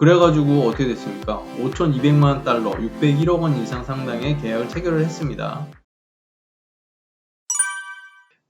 그래가지고 어떻게 됐습니까? 5,200만 달러, 601억 원 이상 상당의 계약을 체결을 했습니다.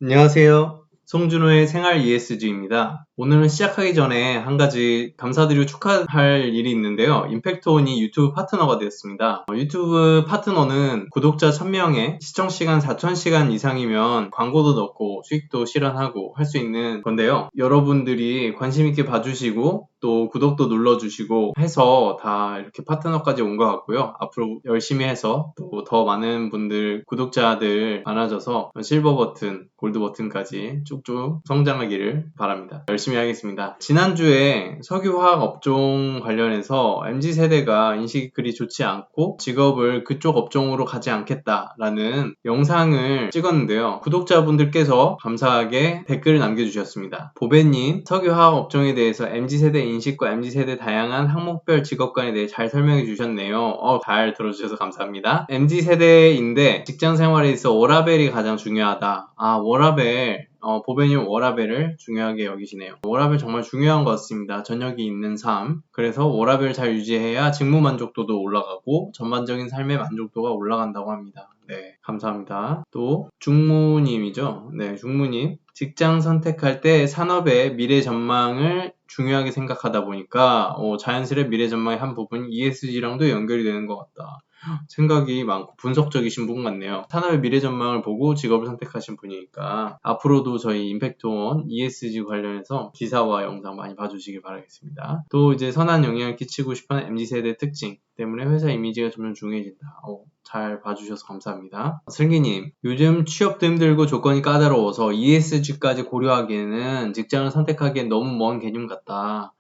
안녕하세요. 송준호의 생활 ESG입니다. 오늘은 시작하기 전에 한 가지 감사드리고 축하할 일이 있는데요. 임팩트온이 유튜브 파트너가 되었습니다. 어, 유튜브 파트너는 구독자 1000명에 시청시간 4000시간 이상이면 광고도 넣고 수익도 실현하고 할 수 있는 건데요. 여러분들이 관심있게 봐주시고 또 구독도 눌러주시고 해서 다 이렇게 파트너까지 온 것 같고요. 앞으로 열심히 해서 또 더 많은 분들, 구독자들 많아져서 실버 버튼, 골드 버튼까지 쭉쭉 성장하기를 바랍니다. 열심히 하겠습니다. 지난주에 석유화학 업종 관련해서 MZ세대가 인식이 그리 좋지 않고 직업을 그쪽 업종으로 가지 않겠다라는 영상을 찍었는데요. 구독자분들께서 감사하게 댓글을 남겨주셨습니다. 보배님, 석유화학 업종에 대해서 MZ세대 인식과 MZ세대 다양한 항목별 직업관에 대해 잘 설명해 주셨네요. 어, 잘 들어주셔서 감사합니다. MZ세대인데 직장 생활에 있어 워라벨이 가장 중요하다. 아, 워라벨. 어, 보배님 워라벨을 중요하게 여기시네요. 워라벨 정말 중요한 것 같습니다. 저녁이 있는 삶. 그래서 워라벨 잘 유지해야 직무 만족도도 올라가고 전반적인 삶의 만족도가 올라간다고 합니다. 네, 감사합니다. 또 중무님이죠. 네, 중무님. 직장 선택할 때 산업의 미래 전망을 중요하게 생각하다 보니까 어, 자연스레 미래 전망의 한 부분 ESG랑도 연결이 되는 것 같다. 생각이 많고 분석적이신 분 같네요. 산업의 미래 전망을 보고 직업을 선택하신 분이니까 앞으로도 저희 임팩트원 ESG 관련해서 기사와 영상 많이 봐주시길 바라겠습니다. 또 이제 선한 영향을 끼치고 싶은 MZ세대 특징 때문에 회사 이미지가 점점 중요해진다. 어, 잘 봐주셔서 감사합니다. 슬기님, 요즘 취업도 힘들고 조건이 까다로워서 ESG까지 고려하기에는 직장을 선택하기엔 너무 먼 개념 같다.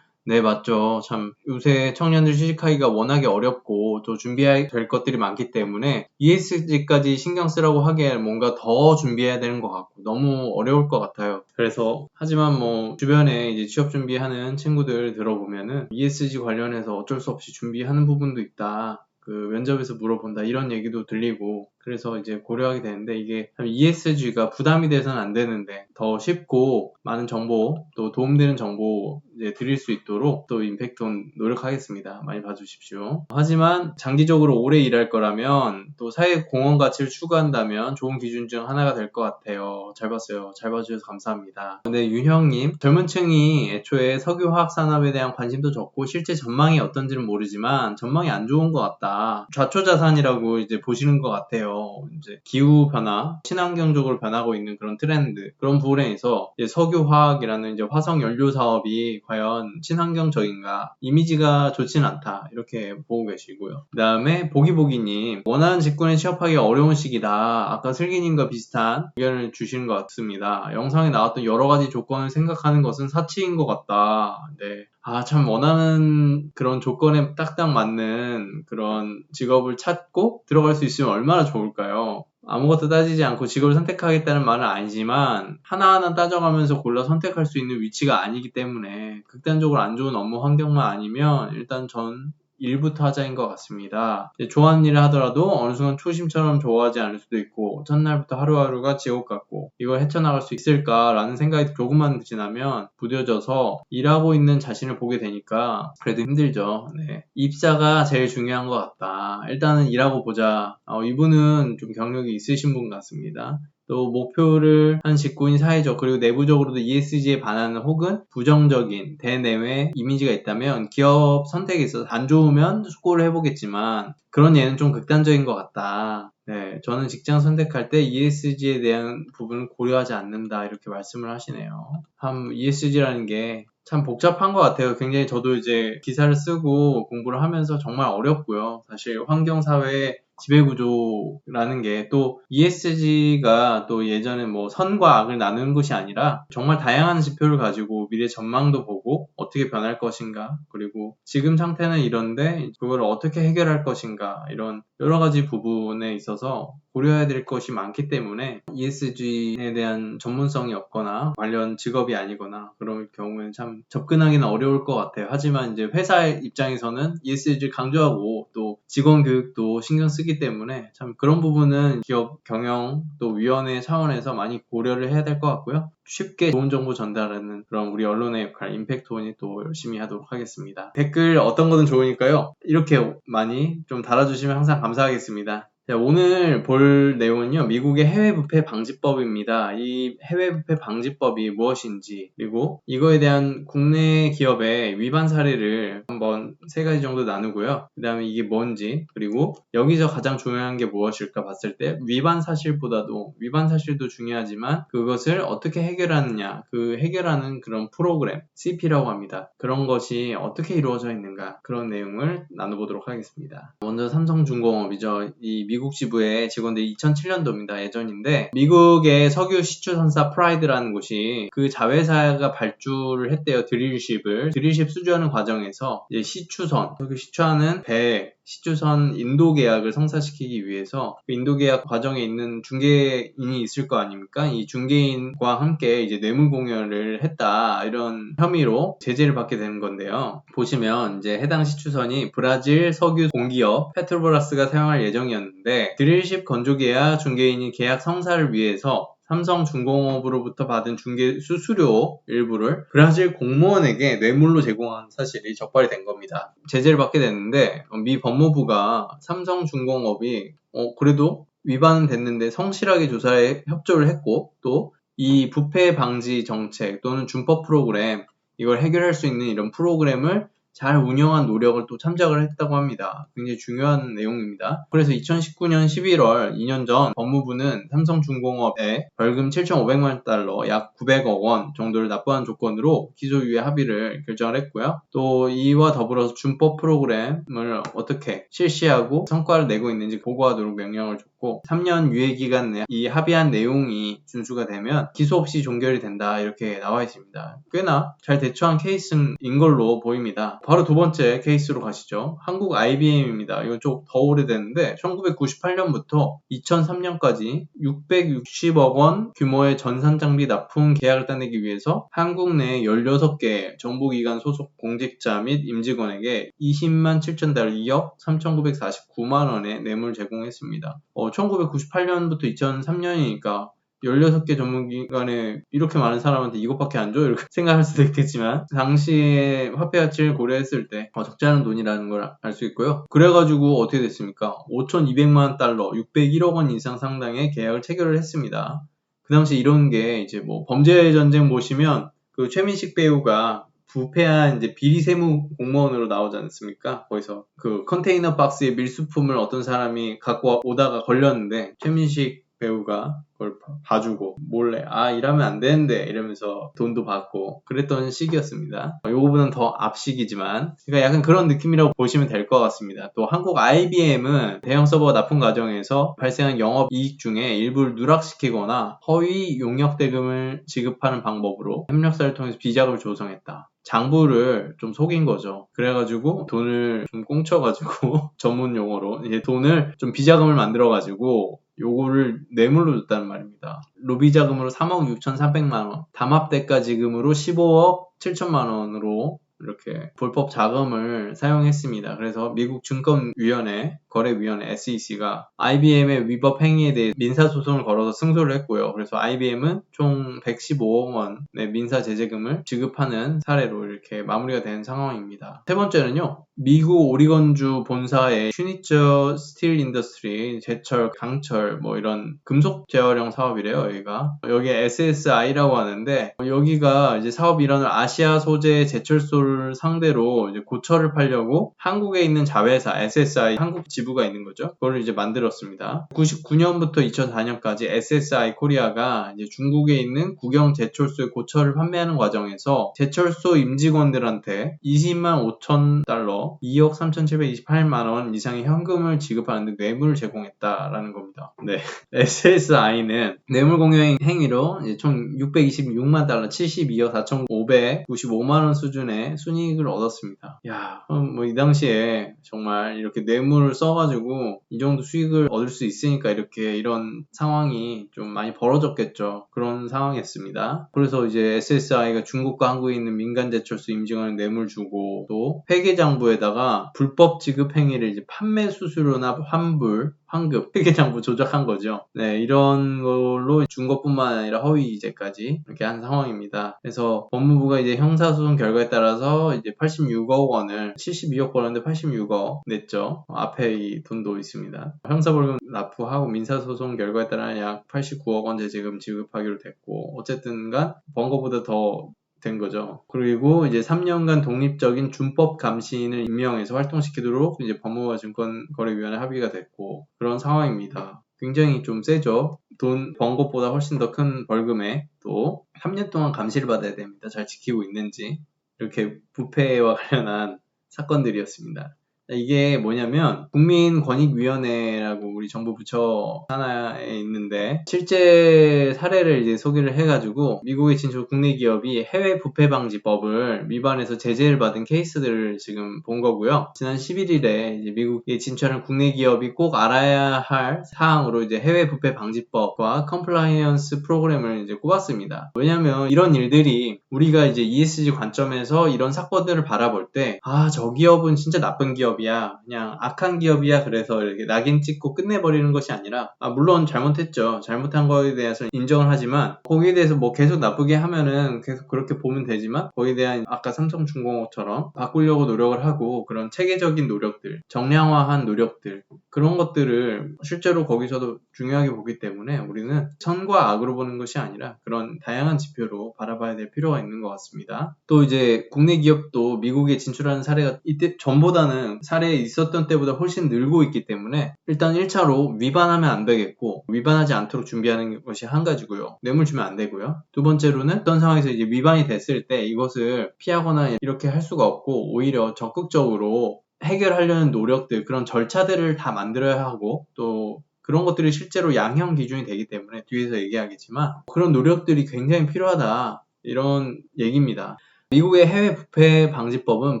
네, 맞죠. 참, 요새 청년들 취직하기가 워낙에 어렵고, 또 준비해야 될 것들이 많기 때문에, ESG까지 신경 쓰라고 하기엔 뭔가 더 준비해야 되는 것 같고, 너무 어려울 것 같아요. 그래서, 하지만 뭐, 주변에 이제 취업 준비하는 친구들 들어보면은, ESG 관련해서 어쩔 수 없이 준비하는 부분도 있다. 그 면접에서 물어본다 이런 얘기도 들리고 그래서 이제 고려하게 되는데 이게 ESG가 부담이 돼서는 안 되는데 더 쉽고 많은 정보 또 도움되는 정보 이제 드릴 수 있도록 또 임팩트온 노력하겠습니다. 많이 봐주십시오. 하지만 장기적으로 오래 일할 거라면 또 사회 공헌 가치를 추구한다면 좋은 기준 중 하나가 될 것 같아요. 잘 봤어요. 잘 봐주셔서 감사합니다. 근데 윤형님 젊은 층이 애초에 석유화학 산업에 대한 관심도 적고 실제 전망이 어떤지는 모르지만 전망이 안 좋은 것 같다. 좌초자산이라고 이제 보시는 것 같아요. 이제 기후 변화, 친환경적으로 변하고 있는 그런 트렌드 그런 부분에서 석유화학이라는 이제 화석 연료 사업이 과연 친환경적인가 이미지가 좋진 않다 이렇게 보고 계시고요. 그 다음에 보기보기님 원하는 직군에 취업하기 어려운 시기다. 아까 슬기님과 비슷한 의견을 주시는 것 같습니다. 영상에 나왔던 여러 가지 조건을 생각하는 것은 사치인 것 같다. 네. 아, 참 원하는 그런 조건에 딱딱 맞는 그런 직업을 찾고 들어갈 수 있으면 얼마나 좋을까 요? 아무것도 따지지 않고 직업을 선택하겠다는 말은 아니지만 하나하나 따져가면서 골라 선택할 수 있는 위치가 아니기 때문에 극단적으로 안 좋은 업무 환경만 아니면 일단 전 일부터 하자인 것 같습니다. 좋아하는 일을 하더라도 어느 순간 초심처럼 좋아하지 않을 수도 있고 첫날부터 하루하루가 지옥 같고 이걸 헤쳐나갈 수 있을까라는 생각이 조금만 지나면 부뎌져서 일하고 있는 자신을 보게 되니까 그래도 힘들죠. 네. 입사가 제일 중요한 것 같다. 일단은 일하고 보자. 어, 이분은 좀 경력이 있으신 분 같습니다. 또 목표를 한 직군이 사회적 그리고 내부적으로도 ESG에 반하는 혹은 부정적인 대내외 이미지가 있다면 기업 선택에 있어서 안 좋으면 숙고를 해보겠지만 그런 예는 좀 극단적인 것 같다. 네, 저는 직장 선택할 때 ESG에 대한 부분을 고려하지 않는다 이렇게 말씀을 하시네요. 참 ESG라는 게 참 복잡한 것 같아요. 굉장히 저도 이제 기사를 쓰고 공부를 하면서 정말 어렵고요. 사실 환경 사회 지배구조라는 게 또 ESG가 또 예전에 뭐 선과 악을 나누는 것이 아니라 정말 다양한 지표를 가지고 미래 전망도 보고 어떻게 변할 것인가 그리고 지금 상태는 이런데 그걸 어떻게 해결할 것인가 이런 여러 가지 부분에 있어서 고려해야 될 것이 많기 때문에 ESG에 대한 전문성이 없거나 관련 직업이 아니거나 그럴 경우에는 참 접근하기는 어려울 것 같아요. 하지만 이제 회사 입장에서는 ESG를 강조하고 또 직원 교육도 신경 쓰기 때문에 참 그런 부분은 기업 경영 또 위원회 차원에서 많이 고려를 해야 될 것 같고요. 쉽게 좋은 정보 전달하는 그런 우리 언론의 역할, 임팩트온이 또 열심히 하도록 하겠습니다. 댓글 어떤 거든 좋으니까요. 이렇게 많이 좀 달아주시면 항상 감사하겠습니다. 자, 오늘 볼 내용은요, 미국의 해외부패 방지법입니다. 이 해외부패 방지법이 무엇인지, 그리고 이거에 대한 국내 기업의 위반 사례를 한번 세 가지 정도 나누고요. 그 다음에 이게 뭔지, 그리고 여기서 가장 중요한 게 무엇일까 봤을 때, 위반 사실보다도, 위반 사실도 중요하지만, 그것을 어떻게 해결하느냐, 그 해결하는 그런 프로그램, CP라고 합니다. 그런 것이 어떻게 이루어져 있는가, 그런 내용을 나눠보도록 하겠습니다. 먼저 삼성중공업이죠. 이 미국 지부의 직원들이 2007년도입니다. 예전인데 미국의 석유 시추선사 프라이드라는 곳이 그 자회사가 발주를 했대요. 드릴십을 드릴십 수주하는 과정에서 시추선 석유 시추하는 배 시추선 인도 계약을 성사시키기 위해서 그 인도 계약 과정에 있는 중개인이 있을 거 아닙니까? 이 중개인과 함께 이제 뇌물 공여를 했다 이런 혐의로 제재를 받게 되는 건데요. 보시면 이제 해당 시추선이 브라질 석유 공기업 페트로브라스가 사용할 예정이었는데 드릴십 건조 계약 중개인이 계약 성사를 위해서 삼성중공업으로부터 받은 중개 수수료 일부를 브라질 공무원에게 뇌물로 제공한 사실이 적발이 된 겁니다. 제재를 받게 됐는데 미 법무부가 삼성중공업이 어, 그래도 위반은 됐는데 성실하게 조사에 협조를 했고 또 이 부패 방지 정책 또는 준법 프로그램 이걸 해결할 수 있는 이런 프로그램을 잘 운영한 노력을 또 참작을 했다고 합니다. 굉장히 중요한 내용입니다. 그래서 2019년 11월 2년 전 법무부는 삼성중공업에 벌금 7,500만 달러 약 900억 원 정도를 납부한 조건으로 기소유예 합의를 결정을 했고요. 또 이와 더불어서 준법 프로그램을 어떻게 실시하고 성과를 내고 있는지 보고하도록 명령을 줬고 3년 유예 기간 내 이 합의한 내용이 준수가 되면 기소 없이 종결이 된다 이렇게 나와 있습니다. 꽤나 잘 대처한 케이스인 걸로 보입니다. 바로 두 번째 케이스로 가시죠. 한국 IBM입니다. 이건 좀더 오래됐는데 1998년부터 2003년까지 660억 원 규모의 전산 장비 납품 계약을 따내기 위해서 한국 내 16개 정보기관 소속 공직자 및 임직원에게 20만 7천 달러 2억 3,949만 원의 뇌물 제공했습니다. 어, 1998년부터 2003년이니까 16개 전문기관에 이렇게 많은 사람한테 이것밖에 안 줘? 이렇게 생각할 수도 있겠지만, 당시에 화폐 가치를 고려했을 때 어, 적지 않은 돈이라는 걸 알 수 있고요. 그래가지고 어떻게 됐습니까? 5,200만 달러, 601억 원 이상 상당의 계약을 체결을 했습니다. 그 당시 이런 게 이제 뭐 범죄 전쟁 보시면 그 최민식 배우가 부패한 이제 비리 세무 공무원으로 나오지 않습니까? 거기서 그 컨테이너 박스에 밀수품을 어떤 사람이 갖고 오다가 걸렸는데 최민식 배우가 그걸 봐주고 몰래 아 이러면 안 되는데 이러면서 돈도 받고 그랬던 시기였습니다. 이 부분은 더 앞시기지만 그러니까 약간 그런 느낌이라고 보시면 될 것 같습니다. 또 한국 IBM은 대형 서버 납품 과정에서 발생한 영업 이익 중에 일부를 누락시키거나 허위 용역 대금을 지급하는 방법으로 협력사를 통해서 비자금을 조성했다. 장부를 좀 속인 거죠. 그래가지고 돈을 좀 꽁쳐가지고 전문 용어로 이제 돈을 좀 비자금을 만들어가지고 요거를 뇌물로 줬다는 말입니다. 로비 자금으로 3억 6,300만 원, 담합 대가 지금으로 15억 7천만 원으로 이렇게 불법 자금을 사용했습니다. 그래서 미국 증권위원회, 거래위원회 SEC가 IBM의 위법 행위에 대해 민사소송을 걸어서 승소를 했고요. 그래서 IBM은 총 115억 원의 민사 제재금을 지급하는 사례로 이렇게 마무리가 된 상황입니다. 세 번째는요. 미국 오리건주 본사의 슈니처 스틸 인더스트리, 제철, 강철 뭐 이런 금속 제어령 사업이래요. 여기가 여기에 SSI라고 하는데 여기가 이제 사업 일환을 아시아 소재 제철소를 상대로 고철을 팔려고 한국에 있는 자회사 SSI 한국 지 부가 있는 거죠. 그걸 이제 만들었습니다. 99년부터 2004년까지 SSI 코리아가 이제 중국에 있는 국영 제철소의 고철을 판매하는 과정에서 제철소 임직원들한테 20만 5천 달러 2억 3,728만 원 이상의 현금을 지급하는 데 뇌물을 제공했다라는 겁니다. 네. SSI는 뇌물 공여 행위로 총 626만 달러, 72억 4,595만 원 수준의 순이익을 얻었습니다. 야, 뭐 이 당시에 정말 이렇게 뇌물을 써 써가지고 이 정도 수익을 얻을 수 있으니까 이렇게 이런 상황이 좀 많이 벌어졌겠죠. 그런 상황이었습니다. 그래서 이제 SSI가 중국과 한국에 있는 민간 제철소 임직원에 뇌물 주고 또 회계장부에다가 불법 지급 행위를 이제 판매 수수료나 환불 환급, 회계장부 조작한 거죠. 네, 이런 걸로 준 것뿐만 아니라 허위 이제까지 이렇게 한 상황입니다. 그래서 법무부가 이제 형사소송 결과에 따라서 이제 86억 원을 72억 벌었는데 86억 냈죠. 앞에 이 돈도 있습니다. 형사벌금 납부하고 민사소송 결과에 따라 약 89억 원 재재금 지급하기로 됐고 어쨌든간 번 거보다 더된 거죠. 그리고 이제 3년간 독립적인 준법 감시인을 임명해서 활동시키도록 이제 법무부와 증권거래위원회 합의가 됐고 그런 상황입니다. 굉장히 좀 세죠. 돈 번 것보다 훨씬 더 큰 벌금에 또 3년 동안 감시를 받아야 됩니다. 잘 지키고 있는지 이렇게 부패와 관련한 사건들이었습니다. 이게 뭐냐면 국민권익위원회라고 우리 정부 부처 하나에 있는데 실제 사례를 이제 소개를 해가지고 미국에 진출 국내 기업이 해외 부패 방지법을 위반해서 제재를 받은 케이스들을 지금 본 거고요. 지난 11일에 이제 미국에 진출한 국내 기업이 꼭 알아야 할 사항으로 이제 해외 부패 방지법과 컴플라이언스 프로그램을 이제 꼽았습니다. 왜냐면 이런 일들이 우리가 이제 ESG 관점에서 이런 사건들을 바라볼 때 아 저 기업은 진짜 나쁜 기업이 기업이야, 그냥 악한 기업이야, 그래서 이렇게 낙인 찍고 끝내버리는 것이 아니라, 아, 물론 잘못했죠. 잘못한 거에 대해서 인정을 하지만, 거기에 대해서 뭐 계속 나쁘게 하면은 계속 그렇게 보면 되지만, 거기에 대한 아까 삼성중공업처럼 바꾸려고 노력을 하고, 그런 체계적인 노력들, 정량화한 노력들, 그런 것들을 실제로 거기서도 중요하게 보기 때문에 우리는 선과 악으로 보는 것이 아니라 그런 다양한 지표로 바라봐야 될 필요가 있는 것 같습니다. 또 이제 국내 기업도 미국에 진출하는 사례가 이때 전보다는 사례에 있었던 때보다 훨씬 늘고 있기 때문에 일단 1차로 위반하면 안 되겠고 위반하지 않도록 준비하는 것이 한 가지고요. 뇌물 주면 안 되고요. 두 번째로는 어떤 상황에서 이제 위반이 됐을 때 이것을 피하거나 이렇게 할 수가 없고 오히려 적극적으로 해결하려는 노력들, 그런 절차들을 다 만들어야 하고 또 그런 것들이 실제로 양형 기준이 되기 때문에 뒤에서 얘기하겠지만 그런 노력들이 굉장히 필요하다. 이런 얘기입니다. 미국의 해외 부패 방지법은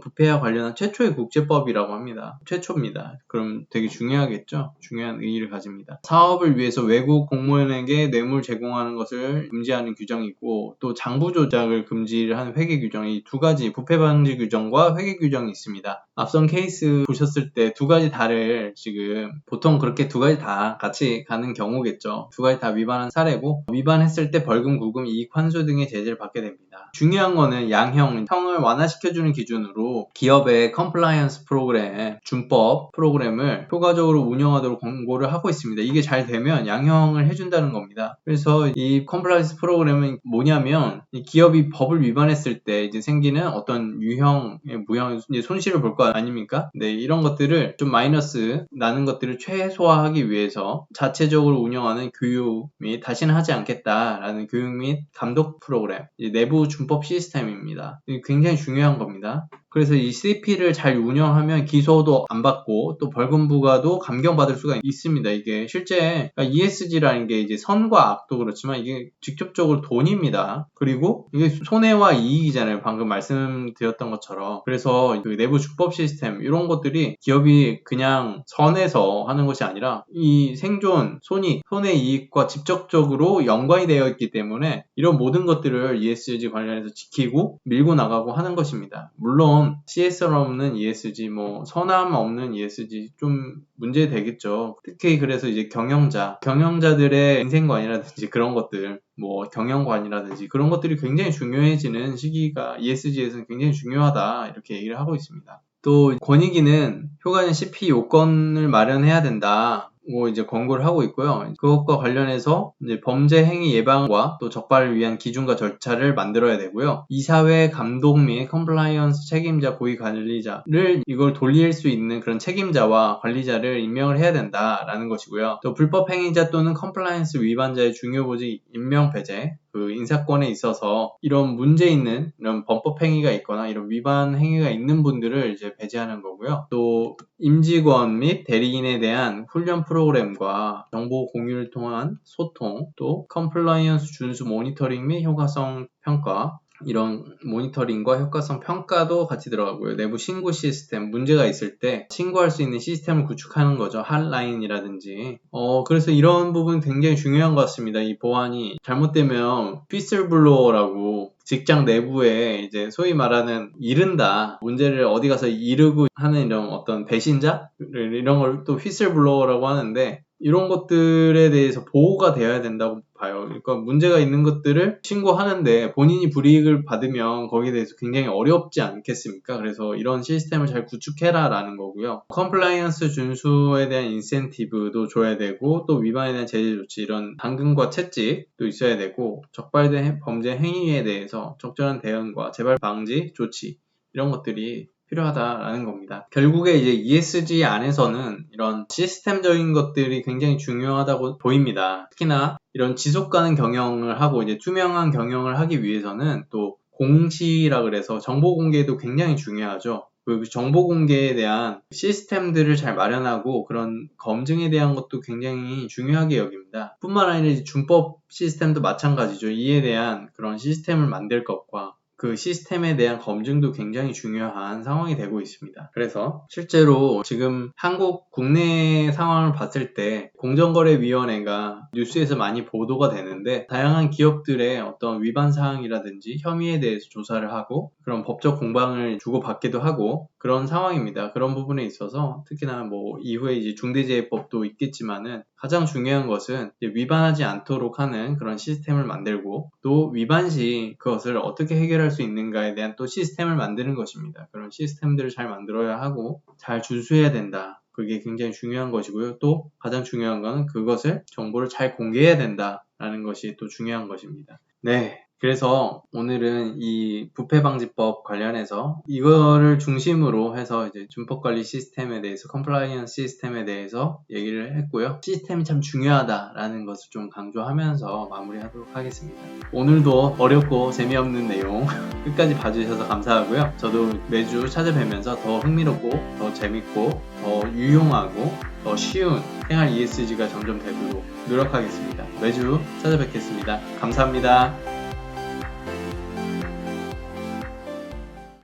부패와 관련한 최초의 국제법이라고 합니다. 최초입니다. 그럼 되게 중요하겠죠? 중요한 의의를 가집니다. 사업을 위해서 외국 공무원에게 뇌물 제공하는 것을 금지하는 규정이고 또 장부 조작을 금지를 하는 회계 규정이 두 가지 부패 방지 규정과 회계 규정이 있습니다. 앞선 케이스 보셨을 때 두 가지 다를 지금 보통 그렇게 두 가지 다 같이 가는 경우겠죠. 두 가지 다 위반한 사례고 위반했을 때 벌금, 구금, 이익, 환수 등의 제재를 받게 됩니다. 중요한 거는 양형 형을 완화시켜주는 기준으로 기업의 컴플라이언스 프로그램, 준법 프로그램을 효과적으로 운영하도록 권고를 하고 있습니다. 이게 잘 되면 양형을 해준다는 겁니다. 그래서 이 컴플라이언스 프로그램은 뭐냐면 기업이 법을 위반했을 때 이제 생기는 어떤 유형의 무형 손실을 볼 거 아닙니까? 네, 이런 것들을 좀 마이너스 나는 것들을 최소화하기 위해서 자체적으로 운영하는 교육 및 다시는 하지 않겠다라는 교육 및 감독 프로그램, 내부 준법 시스템입니다. 굉장히 중요한 겁니다. 그래서 이 CP를 잘 운영하면 기소도 안 받고 또 벌금 부과도 감경받을 수가 있습니다. 이게 실제 그러니까 ESG라는 게 이제 선과 악도 그렇지만 이게 직접적으로 돈입니다. 그리고 이게 손해와 이익이잖아요. 방금 말씀드렸던 것처럼. 그래서 그 내부 주법 시스템 이런 것들이 기업이 그냥 선에서 하는 것이 아니라 이 생존, 손익, 손해 이익과 직접적으로 연관이 되어 있기 때문에 이런 모든 것들을 ESG 관련해서 지키고 밀고 나가고 하는 것입니다. 물론 물론 CSR 없는 ESG, 뭐 선함 없는 ESG 좀 문제 되겠죠. 특히 그래서 이제 경영자, 경영자들의 인생관이라든지 그런 것들, 뭐 경영관이라든지 그런 것들이 굉장히 중요해지는 시기가 ESG에서는 굉장히 중요하다 이렇게 얘기를 하고 있습니다. 또 권익위는 효과는 CP 요건을 마련해야 된다. 뭐 이제 권고를 하고 있고요. 그것과 관련해서 범죄 행위 예방과 또 적발을 위한 기준과 절차를 만들어야 되고요. 이사회 감독 및 컴플라이언스 책임자 고위 관리자를 이걸 돌릴 수 있는 그런 책임자와 관리자를 임명을 해야 된다라는 것이고요. 또 불법 행위자 또는 컴플라이언스 위반자의 중요 보직 임명 배제 그 인사권에 있어서 이런 문제 있는 이런 범법 행위가 있거나 이런 위반 행위가 있는 분들을 이제 배제하는 거고요. 또 임직원 및 대리인에 대한 훈련 프로그램과 정보 공유를 통한 소통, 또 컴플라이언스 준수 모니터링 및 효과성 평가, 이런 모니터링과 효과성 평가도 같이 들어가고요. 내부 신고 시스템, 문제가 있을 때 신고할 수 있는 시스템을 구축하는 거죠. 핫라인이라든지. 어, 그래서 이런 부분 굉장히 중요한 것 같습니다. 이 보안이 잘못되면 피슬블로어라고 직장 내부에 이제 소위 말하는 이른다 문제를 어디 가서 이르고 하는 이런 어떤 배신자 이런 걸 또 휘슬블로어라고 하는데 이런 것들에 대해서 보호가 되어야 된다고 봐요. 그러니까 문제가 있는 것들을 신고하는데 본인이 불이익을 받으면 거기에 대해서 굉장히 어렵지 않겠습니까? 그래서 이런 시스템을 잘 구축해라라는 거고요. 컴플라이언스 준수에 대한 인센티브도 줘야 되고 또 위반에 대한 제재 조치 이런 당근과 채찍도 있어야 되고 적발된 범죄 행위에 대해서 적절한 대응과 재발 방지 조치 이런 것들이 필요하다라는 겁니다. 결국에 이제 ESG 안에서는 이런 시스템적인 것들이 굉장히 중요하다고 보입니다. 특히나 이런 지속 가능 경영을 하고 이제 투명한 경영을 하기 위해서는 또 공시라 그래서 정보 공개도 굉장히 중요하죠. 그 정보 공개에 대한 시스템들을 잘 마련하고 그런 검증에 대한 것도 굉장히 중요하게 여깁니다. 뿐만 아니라 준법 시스템도 마찬가지죠. 이에 대한 그런 시스템을 만들 것과 그 시스템에 대한 검증도 굉장히 중요한 상황이 되고 있습니다. 그래서 실제로 지금 한국 국내 상황을 봤을 때 공정거래위원회가 뉴스에서 많이 보도가 되는데 다양한 기업들의 어떤 위반 사항이라든지 혐의에 대해서 조사를 하고 그런 법적 공방을 주고받기도 하고 그런 상황입니다. 그런 부분에 있어서 특히나 뭐 이후에 이제 중대재해법도 있겠지만은 가장 중요한 것은 위반하지 않도록 하는 그런 시스템을 만들고 또 위반 시 그것을 어떻게 해결할 수 있는가에 대한 또 시스템을 만드는 것입니다. 그런 시스템들을 잘 만들어야 하고 잘 준수해야 된다. 그게 굉장히 중요한 것이고요. 또 가장 중요한 것은 그것을 정보를 잘 공개해야 된다라는 것이 또 중요한 것입니다. 네. 그래서 오늘은 이 부패방지법 관련해서 이거를 중심으로 해서 이제 준법관리 시스템에 대해서 컴플라이언스 시스템에 대해서 얘기를 했고요. 시스템이 참 중요하다라는 것을 좀 강조하면서 마무리하도록 하겠습니다. 오늘도 어렵고 재미없는 내용 끝까지 봐주셔서 감사하고요. 저도 매주 찾아뵈면서 더 흥미롭고 더 재밌고 더 유용하고 더 쉬운 생활 ESG가 점점 되도록 노력하겠습니다. 매주 찾아뵙겠습니다. 감사합니다.